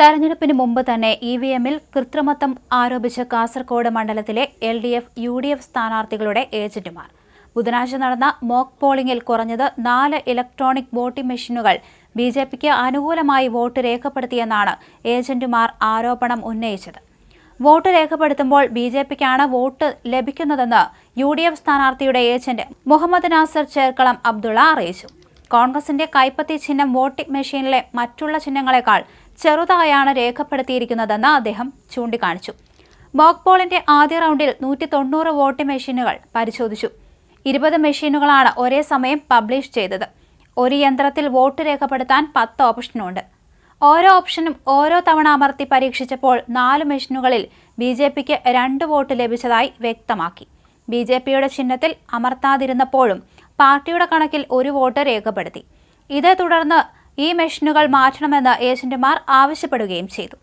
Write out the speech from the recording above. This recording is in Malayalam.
തെരഞ്ഞെടുപ്പിന് മുമ്പ് തന്നെ ഇ വി എമ്മിൽ കൃത്രിമത്വം ആരോപിച്ച് കാസർഗോഡ് മണ്ഡലത്തിലെ L D F U D F സ്ഥാനാർത്ഥികളുടെ ഏജന്റുമാർ. ബുധനാഴ്ച നടന്ന മോക്ക് പോളിംഗിൽ കുറഞ്ഞത് നാല് ഇലക്ട്രോണിക് വോട്ടിംഗ് മെഷീനുകൾ ബി ജെ പിക്ക് അനുകൂലമായി വോട്ട് രേഖപ്പെടുത്തിയെന്നാണ് ഏജന്റുമാർ ആരോപണം ഉന്നയിച്ചത്. വോട്ട് രേഖപ്പെടുത്തുമ്പോൾ ബി ജെ പിക്കാണ് വോട്ട് ലഭിക്കുന്നതെന്ന് യു ഡി എഫ് സ്ഥാനാർത്ഥിയുടെ ഏജന്റ് മുഹമ്മദ് നാസർ ചേർക്കളം അബ്ദുള്ള അറിയിച്ചു. കോൺഗ്രസിന്റെ കൈപ്പത്തി ചിഹ്നം വോട്ടിംഗ് മെഷീനിലെ മറ്റുള്ള ചിഹ്നങ്ങളെക്കാൾ ചെറുതായാണ് രേഖപ്പെടുത്തിയിരിക്കുന്നതെന്ന് അദ്ദേഹം ചൂണ്ടിക്കാണിച്ചു. മോക്ക് പോളിന്റെ ആദ്യ റൗണ്ടിൽ നൂറ്റി തൊണ്ണൂറ് വോട്ടിംഗ് മെഷീനുകൾ പരിശോധിച്ചു. ഇരുപത് മെഷീനുകളാണ് ഒരേ സമയം പബ്ലിഷ് ചെയ്തത്. ഒരു യന്ത്രത്തിൽ വോട്ട് രേഖപ്പെടുത്താൻ പത്ത് ഓപ്ഷനുണ്ട്. ഓരോ ഓപ്ഷനും ഓരോ തവണ അമർത്തി പരീക്ഷിച്ചപ്പോൾ നാല് മെഷീനുകളിൽ ബി ജെ പിക്ക് രണ്ട് വോട്ട് ലഭിച്ചതായി വ്യക്തമാക്കി. ബി ജെ പിയുടെ ചിഹ്നത്തിൽ അമർത്താതിരുന്നപ്പോഴും പാർട്ടിയുടെ കണക്കിൽ ഒരു വോട്ട് രേഖപ്പെടുത്തി. ഇതേ തുടർന്ന് ഈ മെഷീനുകൾ മാറ്റണമെന്ന് ഏജന്റുമാർ ആവശ്യപ്പെടുകയും ചെയ്തു.